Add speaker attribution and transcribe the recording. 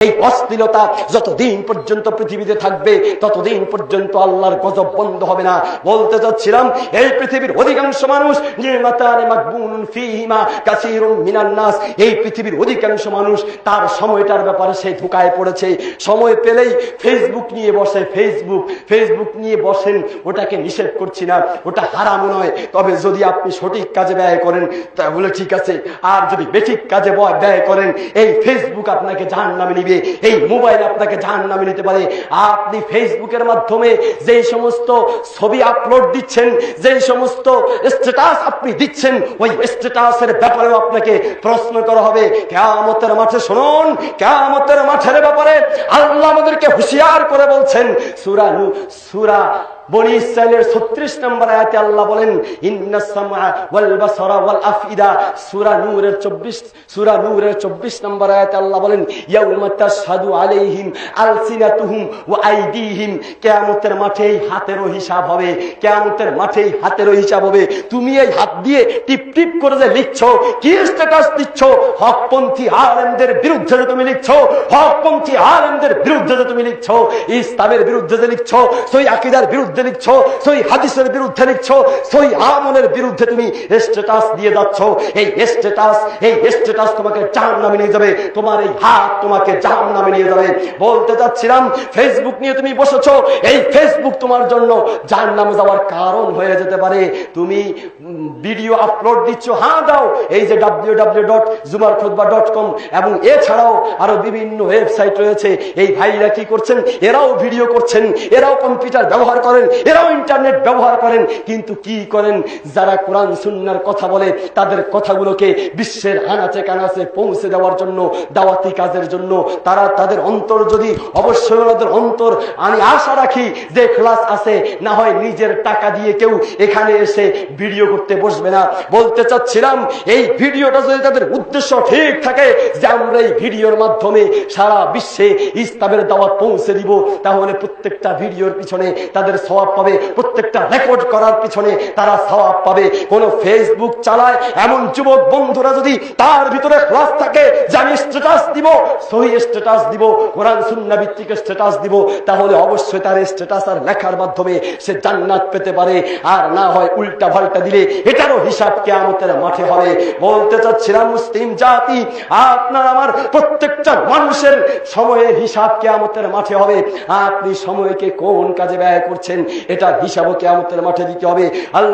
Speaker 1: এই অস্থিরতা যতদিন পর্যন্ত পৃথিবীতে থাকবে, ততদিন পর্যন্ত আল্লাহর গজব বন্ধ হবে না। বলতে চাচ্ছিলাম, এই পৃথিবীর অধিকাংশ মানুষ নাস, এই পৃথিবীর অধিকাংশ মানুষ তার সময়টার ব্যাপারে সে ধোকায় পড়েছে। সময় পেলেই ফেসবুক নিয়ে বসে ফেসবুক ফেসবুক নিয়ে বসেন, ওটাকে নিষেধ করছি না, ওটা হারাম নয়। তবে যদি আপনি সঠিক কাজে ব্যয় করেন, তাহলে ঠিক আছে। আর যদি বেঠিক কাজে ব্যয় করেন, এই ফেসবুক আপনাকে জাহান নামে নিবে এই মোবাইল আপনাকে জাহান নামে নিতে পারে। আপনি ফেসবুকের মাধ্যমে যেই সমস্ত ছবি আপলোড দিচ্ছেন, যেই সমস্ত স্ট্যাটাস আপনি দিচ্ছেন, ওই স্ট্যাটাসের ব্যাপারেও আপনাকে প্রশ্ন করা হবে। কেয়ামতের মাঠে শুনুন, কেয়ামতের মাঠের ব্যাপারে আল্লাহ আমাদেরকে হুঁশিয়ার করে বলছেন, সুরা সুরা বনি ইসরায়েলের 36 নম্বর আয়াতে আল্লাহ বলেন ইন্নাস সামআ ওয়াল বাসারা ওয়াল আফইদা। সূরা নূরের 24 সূরা নূরের 24 নম্বর আয়াতে আল্লাহ বলেন, ইয়াউমা তাশহাদু আলাইহিম আলসিনাতুহুম ওয়া আইদিহিম। কিয়ামতের মাঠে হাতেরও হিসাব হবে, কিয়ামতের মাঠে হাতেরও হিসাব হবে। তুমি এই হাত দিয়ে টিপ টিপ করে যে লিখছো, কি স্ট্যাটাস দিচ্ছ? হকপন্থী আলেমদের বিরুদ্ধে যে তুমি লিখছো, হকপন্থী আলেমদের বিরুদ্ধে যে তুমি লিখছো, ইসলামের বিরুদ্ধে যে লিখছো, সই আকিদার বিরুদ্ধে লিখছো, সই হাদিসের বিরুদ্ধে লিখছো, সই আমলের বিরুদ্ধে তুমি স্ট্যাটাস দিয়ে যাচ্ছ। এই স্ট্যাটাস এই স্ট্যাটাস তোমাকে জাহান নামে নিয়ে যাবে, তোমার এই হাত তোমাকে জাহান নামে নিয়ে যাবে। বলতে চাচ্ছিলাম ফেসবুক নিয়ে তুমি বসেছো, এই ফেসবুক তোমার জন্য জাহান নামে যাওয়ার কারণ হয়ে যেতে পারে। তুমি ভিডিও আপলোড দিচ্ছ হ্যাঁ দাও, এই যে ডাব্লিউ ডাব্লিউ ডট জুমার খুদবা ডট কম এবং এছাড়াও আরও বিভিন্ন ওয়েবসাইট রয়েছে। এই ভাইরা কি করছেন? এরাও ভিডিও করছেন, এরাও কম্পিউটার ব্যবহার করেন। এরাও ইন্টারনেট ব্যবহার করেন, কিন্তু কি করেন? যারা কোরআন, সুন্নার কথা বলে, তাদের কথাগুলোকে বিশ্বের আনাচে কানাচে পৌঁছে দেওয়ার জন্য, দাওয়াতি কাজের জন্য, তারা তাদের অন্তর যদি অবশ্যই ওনাদের অন্তর আমি আশা রাখি যে ক্লাস আছে, না হয় নিজের টাকা দিয়ে কেউ এখানে এসে ভিডিও করতে বসবে না। বলতে চাচ্ছিলাম, এই ভিডিওটা যদি তাদের উদ্দেশ্য ঠিক থাকে যে আমরা এই ভিডিওর মাধ্যমে সারা বিশ্বে ইসলামের দাওয়াত পৌঁছে দিব, তাহলে প্রত্যেকটা ভিডিওর পিছনে তাদের সওয়াব পাবে। প্রত্যেকটা রেকর্ড করার পিছনে তারা সওয়াব পাবে। কোন ফেসবুক চালায় এমন যুবক বন্ধুরা যদি তার ভিতরে ক্লাস থাকে যে আমি স্ট্যাটাস দিব, সহি স্ট্যাটাস দিব, কোরআন সুন্না ভিত্তিক স্ট্যাটাস দিব, তাহলে অবশ্যই তার স্ট্যাটাস আর লেখার মাধ্যমে সে জান্নাত পেতে পারে। আর না হয় উল্টা পাল্টা দিলে এটারও হিসাব কে কেয়ামতের মাঠে হবে। বলতে চাচ্ছিলাম, মুসলিম জাতি, আপনার আমার প্রত্যেকটা মানুষের সময়ের হিসাব কে কেয়ামতের মাঠে হবে। আপনি সময়কে কোন কাজে ব্যয় করছেন? এটা হিসাবও কেয়ামতের মাঠে দিতে হবে। আল্লাহ